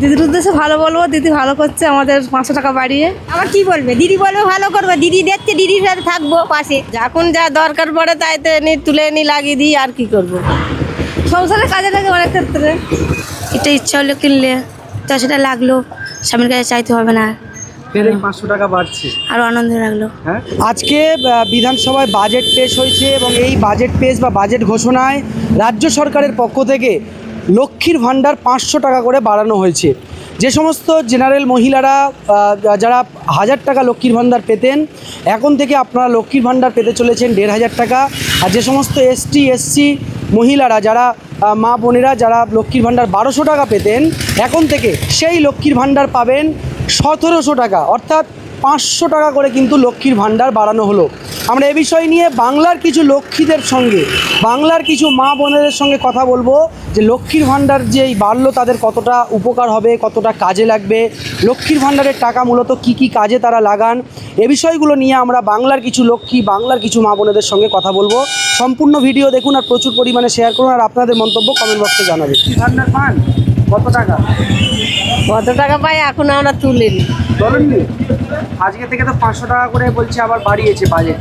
দিদির উদ্দেশ্যে ভালো বলব দিদি ভালো করছে আমাদের পাঁচশো টাকা বাড়িয়ে। আমার কি বলবে? দিদি বলবে ভালো করবে দিদি দেখছে দিদির সাথে থাকব পাশে। যখন যা দরকার পড়ে তাইতে নি তুলে নি লাগিয়ে দিই আর কি করব? সংসারে কাজে লাগে অনেক ক্ষেত্রে। এটা ইচ্ছা হলো কিনলে তো সেটা লাগল স্বামীর কাছে চাইতে হবে না। পাঁচশো টাকা বাড়ছে। আরও আনন্দ লাগল। হ্যাঁ? আজকে বিধানসভায় বাজেট পেশ হয়েছে এবং এই বাজেট পেশ বা বাজেট ঘোষণায় রাজ্য সরকারের পক্ষ থেকে লক্ষ্মীর ভাণ্ডার পাঁচশো টাকা করে বাড়ানো হয়েছে। যে সমস্ত জেনারেল মহিলারা যারা হাজার টাকা লক্ষ্মীর ভাণ্ডার পেতেন, এখন থেকে আপনারা লক্ষ্মীর ভাণ্ডার পেতে চলেছেন দেড় হাজার টাকা। আর যে সমস্ত এসটি, এসসি মহিলারা যারা মা বোনেরা যারা লক্ষ্মীর ভাণ্ডার বারোশো টাকা পেতেন, এখন থেকে সেই লক্ষ্মীর ভাণ্ডার পাবেন সতেরোশো টাকা। অর্থাৎ পাঁচশো টাকা করে কিন্তু লক্ষ্মীর ভাণ্ডার বাড়ানো হলো। আমরা এ বিষয় নিয়ে বাংলার কিছু লক্ষ্মীদের সঙ্গে, বাংলার কিছু মা বোনেদের সঙ্গে কথা বলব। যে লক্ষ্মীর ভাণ্ডার যে এই বাড়লো তাদের কতটা উপকার হবে কতটা কাজে লাগবে? লক্ষ্মীর ভাণ্ডারের টাকা মূলত কি কি কাজে তারা লাগান? এ বিষয়গুলো নিয়ে আমরা বাংলার কিছু লক্ষ্মী বাংলার কিছু মা বোনেদের সঙ্গে কথা বলব। সম্পূর্ণ ভিডিও দেখুন আর প্রচুর পরিমাণে শেয়ার করুন আর আপনাদের মন্তব্য কমেন্ট বক্সে জানাবেন। ভাণ্ডার পান? কত টাকা? কত টাকা পাই এখন আমরা তুলিনি। আজকে থেকে তো পাঁচশো টাকা করে বলছে আবার বাড়িয়েছে বাজেট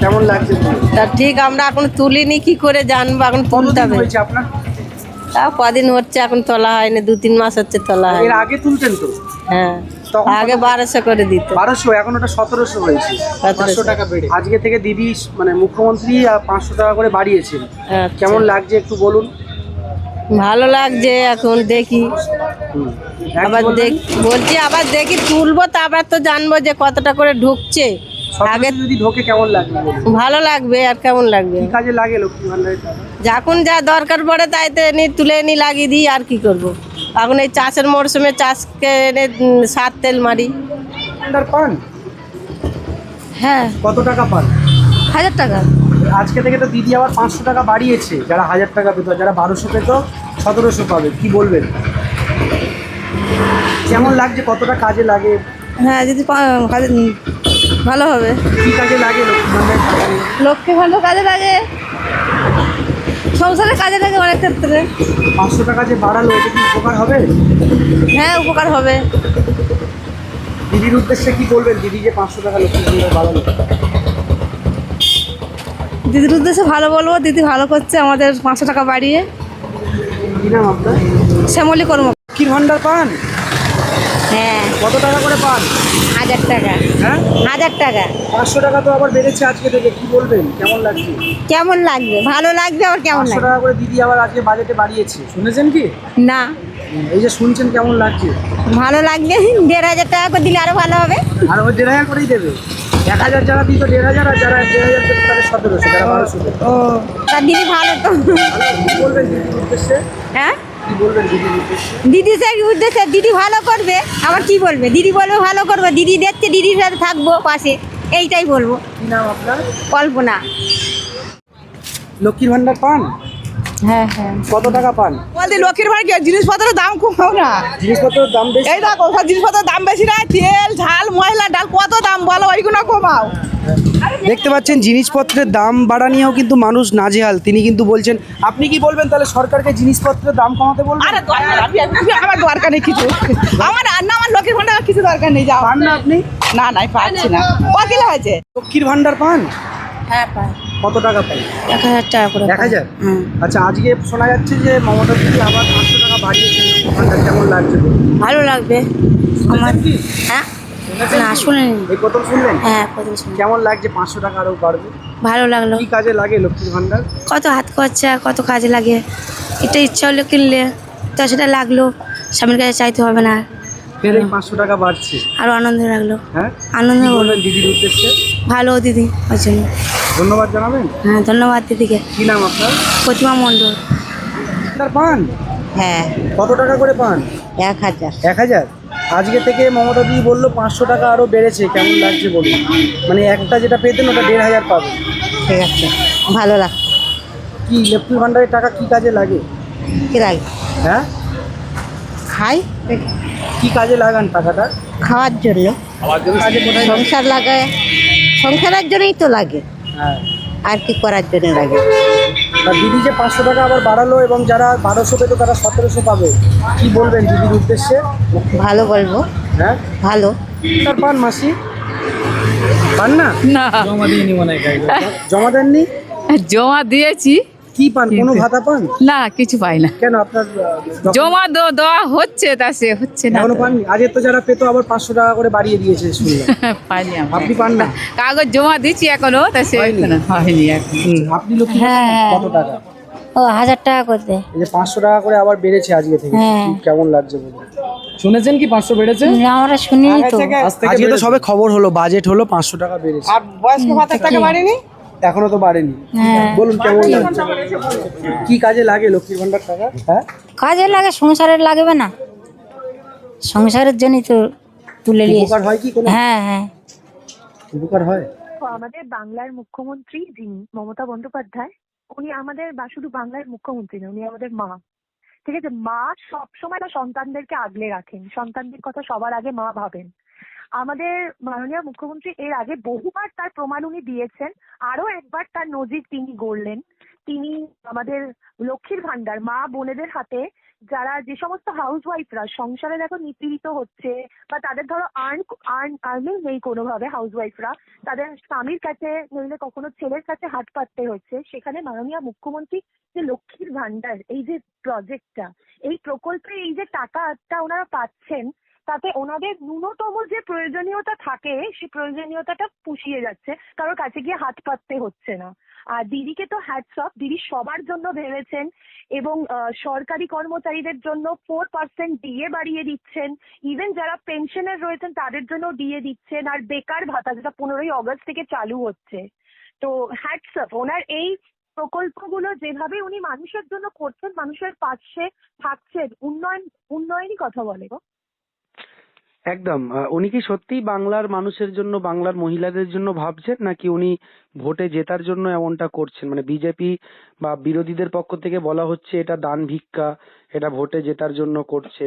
কেমন লাগছে তা ঠিক আমরা এখন তুলিনি কি করে জানব? এখন তুলতে হবে। আপনার? তাও কদিন হচ্ছে এখন তোলা হয়নি দু তিন মাস হচ্ছে তোলা হয় এর আগে তুলতেন তো? হ্যাঁ আগে বারোশো করে দিত। বারোশো এখন ওটা সতেরোশো হয়েছে। 1700 টাকা বেড়ে। আজকে থেকে দিদি মানে মুখ্যমন্ত্রী পাঁচশো টাকা করে বাড়িয়েছেন। আচ্ছা। কেমন লাগছে একটু বলুন? ভালো লাগছে এখন দেখি। আবার দেখ বলছি আবার দেখি তুলবো তারপর তো জানব যে কতটা করে ঢুকছে। আগে যদি ঢোকে কেমন লাগবে? ভালো লাগবে আর কেমন লাগবে? কি কাজে লাগে লক্ষ্মী ভান্ডারের টাকা যখন যা দরকার পড়ে তাইতে এনে তুলে নি লাগিয়ে দিই আর কি করব। এখন এই চাষের মরশুমে চাষকে এনে সার তেল মারি। ভান্ডার পান? হ্যাঁ। কত টাকা পান? হাজার টাকা। আজকে থেকে তো দিদি আবার পাঁচশো টাকা বাড়িয়েছে যারা হাজার টাকা পেত যারা বারোশো পেত সতেরোশো পাবে কি বলবেন? কেমন লাগছে কতটা কাজে লাগে? হ্যাঁ যদি কাজে ভালো হবে। কি কাজে লাগে লক্ষ্মী ভালো কাজে লাগে। সংসারে কাজে লাগে অনেক ক্ষেত্রে। পাঁচশো টাকা যে বাড়ালো এটা কি উপকার হবে? হ্যাঁ উপকার হবে। দিদির উদ্দেশ্যে কি বলবেন? দিদি যে পাঁচশো টাকা লক্ষ্মী বাড়ালো। দিদির উদ্দেশ্যে ভালো বলব দিদি ভালো করছে আমাদের পাঁচশো টাকা বাড়িয়ে। কি নাম আপনার? শ্যামলী কর্ম লক্ষ্মীর ভান্ডার পান? হ্যাঁ। কত টাকা করে পান? হাজার টাকা। হ্যাঁ? হাজার টাকা। পাঁচশো টাকা তো আবার বেড়েছে আজকে থেকে কি বলবেন? কেমন লাগছে? কেমন লাগবে? ভালো লাগবে আবার কেমন লাগবে? টাকা করে দিদি আবার আজকে বাজেটে বাড়িয়েছে। শুনেছেন কি? না। এই যে শুনছেন কেমন লাগছে? ভালো লাগবে দেড় হাজার টাকা করে দিলে আরও ভালো হবে। আর ওই দেড় হাজার করেই দেবে। এক হাজার যারা দিত দেড় হাজার আর যারা দেড় হাজার পেত তাদের সতেরোশো যারা বারোশো ও তা দিদি ভালো তো। বলবেন দিদির উদ্দেশ্যে? হ্যাঁ? দিদি সেই উদ্দেশ্যে দিদি ভালো করবে। আবার কি বলবে? দিদি বলবে ভালো করবে। দিদি দেখছে দিদির সাথে থাকব পাশে। এইটাই বলব। কল্পনা। লক্ষ্মীর ভান্ডার পান? হ্যাঁ হ্যাঁ। কত টাকা পান? বলতে লক্ষ্মীর ভাই জিনিসপত্রের দাম কমাও না? জিনিসপত্রের দাম বেশি? এই দেখো জিনিসপত্রের দাম বেশি না তেল ঝাল ময়লা ডাল কত দাম বলো ওইগুলো কমাও। দেখতে পাচ্ছেন জিনিসপত্রের দাম বাড়া নিয়েও কিন্তু মানুষ নাজেহাল। তিনি কিন্তু বলছেন আপনি কি বলবেন? তাহলে সরকারকে জিনিসপত্রের দাম কমাতে বলবেন? আরে আমার দরকার নেই কিছু। আমার রান্না আমার লক্ষ্মীর ভান্ডার কিছু দরকার নেই যাও। পান না আপনি? না নাই পাচ্ছি না। কত হয়েছে? লক্ষ্মীর ভান্ডার পান? হ্যাঁ পাই। কত টাকা পান এক হাজার টাকা করে এক হাজার? আচ্ছা আজকে শোনা যাচ্ছে যে মমতা দিদি আবার পাঁচশো টাকা বাড়িয়েছেন। লক্ষ্মীর ভান্ডার কেমন লাগছে ভালো লাগবে। আমার হ্যাঁ? না? শুনেনি। এই প্রথম শুনলেন? হ্যাঁ প্রথম শুনি। কেমন লাগছে পাঁচশো টাকা আরও বাড়বে? ভালো লাগল। কি কাজে লাগে লক্ষ্মীর ভান্ডার কত হাত খরচা কত কাজে লাগে। এটা ইচ্ছা হলো কিনলে তো সেটা লাগল। স্বামীর কাছে চাইতে হবে না। ফের এই পাঁচশো টাকা বাড়ছে। আরও আনন্দ লাগল। হ্যাঁ? আনন্দ কি হলো। বলবেন দিদির উদ্দেশ্যে? ভালো দিদি ওই জন্য। ধন্যবাদ জানাবেন? হ্যাঁ ধন্যবাদ দিদিকে। কি নাম আপনার? প্রতিমা মণ্ডল। আপনার পান? হ্যাঁ। কত টাকা করে পান? এক হাজার। এক হাজার? আজকে থেকে মমতা দিদি বলল পাঁচশো টাকা আরও বেড়েছে কেমন লাগছে বলুন? মানে একটা যেটা পেতেন ওটা দেড় হাজার পাবেন ঠিক আছে ভালো লাগছে কি লক্ষ্মীর ভান্ডারের টাকা কি কাজে লাগে? কি লাগে? হ্যাঁ? খাই? কি কাজে লাগান টাকাটা? খাওয়ার জন্য। কাজে সংসার লাগায় সংসারের জন্যই তো লাগে। হ্যাঁ। আর কি করার জন্য লাগে? দিদি যে পাঁচশো টাকা আবার বাড়ালো এবং যারা বারোশো পেতো তারা সতেরোশো পাবে। কি বলবেন দিদির উদ্দেশ্যে? ভালো বলব। হ্যাঁ? ভালো। তার পান মাসি? পান না? জমা না জমা দেননি? জমা দিয়েছি। কি পান? কোনো ভাতা পান? না কিছু পাই না। কেন আপনার জমা দে- দেওয়া হচ্ছে তা সে হচ্ছে না এখনও পাননি? আগে তো যারা পেতো আবার পাঁচশো টাকা করে বাড়িয়ে দিয়েছে শুনলাম। পাইনি আপনি পান না? কাগজ জমা দিচ্ছি এখনও তা সে হয়নি? আপনি লক্ষ্মী হ্যাঁ। কত টাকা? ও হাজার টাকা করতে। এই যে পাঁচশো টাকা করে আবার বেড়েছে আজকে থেকে। হ্যাঁ। কেমন লাগছে বলুন? শুনেছেন কি পাঁচশো বেড়েছে? আমরা শুনি তো। আজকে তো সবে খবর হলো বাজেট হলো পাঁচশো টাকা বেড়েছে। আর বয়স্ক ভাতার টাকা বাড়েনি? এখনও তো বাড়েনি। হ্যাঁ। বলুন কেমন লাগছে? কি কাজে লাগে লক্ষ্মীর ভান্ডার টাকা হ্যাঁ? কাজে লাগে সংসারের লাগবে না। সংসারের জন্যই তো তুলে নিয়েছে উপকার হয় কি কোনো? হ্যাঁ হ্যাঁ। উপকার হয়? আমাদের বাংলার মুখ্যমন্ত্রী যিনি মমতা বন্দ্যোপাধ্যায় উনি আমাদের বা শুধু বাংলার মুখ্যমন্ত্রী না উনি আমাদের মা। ঠিক আছে? মা সবসময় সন্তানদেরকে আগলে রাখেন। সন্তানদের কথা সবার আগে মা ভাবেন। আমাদের মাননীয় মুখ্যমন্ত্রী এর আগে বহুবার তার প্রমাণ উনি দিয়েছেন। আরও একবার তার নজির তিনি গড়লেন। তিনি আমাদের লক্ষ্মীর ভান্ডার মা বোনেদের হাতে যারা যে সমস্ত হাউস ওয়াইফরা সংসারে দেখো নিপীড়িত হচ্ছে বা তাদের ধরো আর্ন আর্ন, আর্নিং নেই কোনোভাবে হাউস ওয়াইফরা তাদের স্বামীর কাছে নইলে কখনো ছেলের কাছে হাত পাততে হচ্ছে। সেখানে মাননীয় মুখ্যমন্ত্রী যে লক্ষ্মীর ভান্ডার এই যে প্রজেক্টটা এই প্রকল্পে এই যে টাকাটা ওনারা পাচ্ছেন তাতে ওনাদের ন্যূনতম যে প্রয়োজনীয়তা থাকে, সেই প্রয়োজনীয়তাটা পুষিয়ে যাচ্ছে। কারোর কাছে গিয়ে হাত পাততে হচ্ছে না। আর দিদিকে তো হ্যাটস অফ দিদি সবার জন্য ভেবেছেন এবং সরকারি কর্মচারীদের জন্য ফোর পার্সেন্ট ডিএ বাড়িয়ে দিচ্ছেন। ইভেন যারা পেনশনের রয়েছেন, তাদের জন্য ডিএ দিচ্ছেন। আর বেকার ভাতা, যেটা পনেরোই অগস্ট থেকে চালু হচ্ছে। তো হ্যাটস অফ ওনার এই প্রকল্পগুলো যেভাবে উনি মানুষের জন্য করছেন, মানুষের পাশে থাকছেন, উন্নয়ন, উন্নয়নই কথা বলে গো। একদম। আহ, উনি কি সত্যিই বাংলার মানুষের জন্য বাংলার মহিলাদের জন্য ভাবছেন? নাকি উনি ভোটে জেতার জন্য এমনটা করছেন? মানে বিজেপি বা বিরোধীদের পক্ষ থেকে বলা হচ্ছে এটা দান ভিক্ষা এটা ভোটে জেতার জন্য করছে।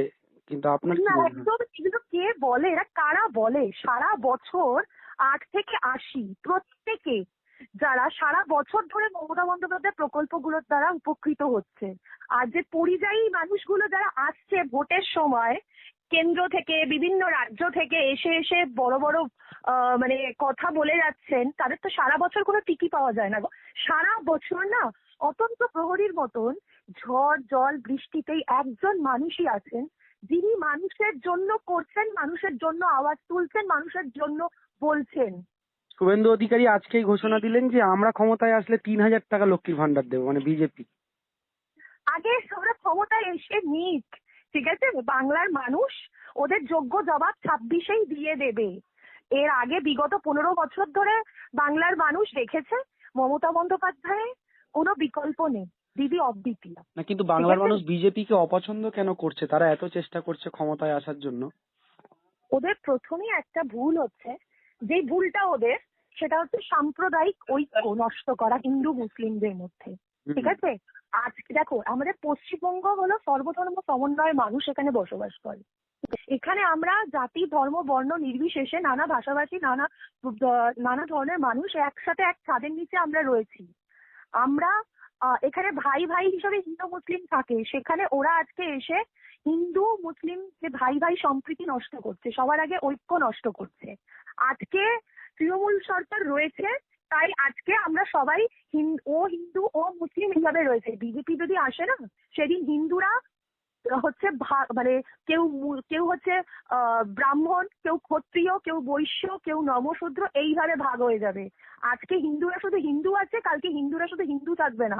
কিন্তু আপনার কি না মনে হয়? একদম এগুলো কে বলে? এরা কারা বলে? সারা বছর আট থেকে আশি প্রত্যেকে যারা সারা বছর ধরে মমতা বন্দ্যোপাধ্যায় প্রকল্পগুলোর দ্বারা উপকৃত হচ্ছে। আর যে পরিযায়ী মানুষগুলো যারা আসছে ভোটের সময় কেন্দ্র থেকে বিভিন্ন রাজ্য থেকে এসে এসে বড় বড় মানে কথা বলে যাচ্ছেন তাদের তো সারা বছর কোনো টিকি পাওয়া যায় না গো। সারা বছর না অতন্ত প্রহরীর মতন ঝড় জল বৃষ্টিতেই একজন মানুষই আছেন যিনি মানুষের জন্য করছেন মানুষের জন্য আওয়াজ তুলছেন মানুষের জন্য বলছেন। শুভেন্দু অধিকারী আজকেই ঘোষণা দিলেন যে আমরা ক্ষমতায় আসলে তিন হাজার টাকা লক্ষ্মীর ভান্ডার দেবো মানে বিজেপি। আগে ওরা ক্ষমতায় এসে নিক ঠিক আছে? বাংলার মানুষ ওদের যোগ্য জবাব ছাব্বিশেই দিয়ে দেবে। এর আগে বিগত পনেরো বছর ধরে বাংলার মানুষ দেখেছে মমতা বন্দ্যোপাধ্যায় কোনো বিকল্প নেই। দিদি অদ্বিতীয়। না কিন্তু বাংলার। মানুষ বিজেপিকে অপছন্দ কেন করছে? তারা এত চেষ্টা করছে ক্ষমতায় আসার জন্য। ওদের প্রথমেই একটা ভুল হচ্ছে। যে ভুলটা ওদের সেটা হচ্ছে সাম্প্রদায়িক ঐক্য নষ্ট করা হিন্দু মুসলিমদের মধ্যে। ঠিক আছে? আজকে দেখো আমাদের পশ্চিমবঙ্গ হলো সর্বধর্ম সমন্বয় মানুষ এখানে বসবাস করে। এখানে আমরা জাতি ধর্ম বর্ণ নির্বিশেষে নানা ভাষাভাষী নানা নানা ধরনের মানুষ একসাথে এক ছাদের নিচে আমরা রয়েছি। আমরা এখানে ভাই ভাই হিসেবে হিন্দু মুসলিম থাকে। সেখানে ওরা আজকে এসে হিন্দু মুসলিম যে ভাই ভাই সম্প্রীতি নষ্ট করছে সবার আগে ঐক্য নষ্ট করছে। আজকে তৃণমূল সরকার রয়েছে তাই আজকে আমরা সবাই ও হিন্দু ও মুসলিম হিসাবে রয়েছে। বিজেপি যদি আসে না, সেদিন হিন্দুরা হচ্ছে মানে কেউ কেউ হচ্ছে ব্রাহ্মণ, কেউ ক্ষত্রিয়, কেউ বৈশ্য, কেউ নমশূদ্র এইভাবে ভাগ হয়ে যাবে। আজকে হিন্দুরা শুধু হিন্দু আছে, কালকে হিন্দুরা শুধু হিন্দু থাকবে না।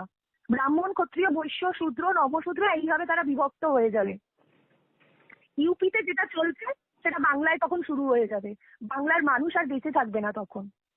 ব্রাহ্মণ, ক্ষত্রিয়, বৈশ্য, শূদ্র, নমশূদ্র এইভাবে তারা বিভক্ত হয়ে যাবে। ইউপিতে যেটা চলছে, সেটা বাংলায় তখন শুরু হয়ে যাবে। বাংলার মানুষ আর বেঁচে থাকবে না তখন।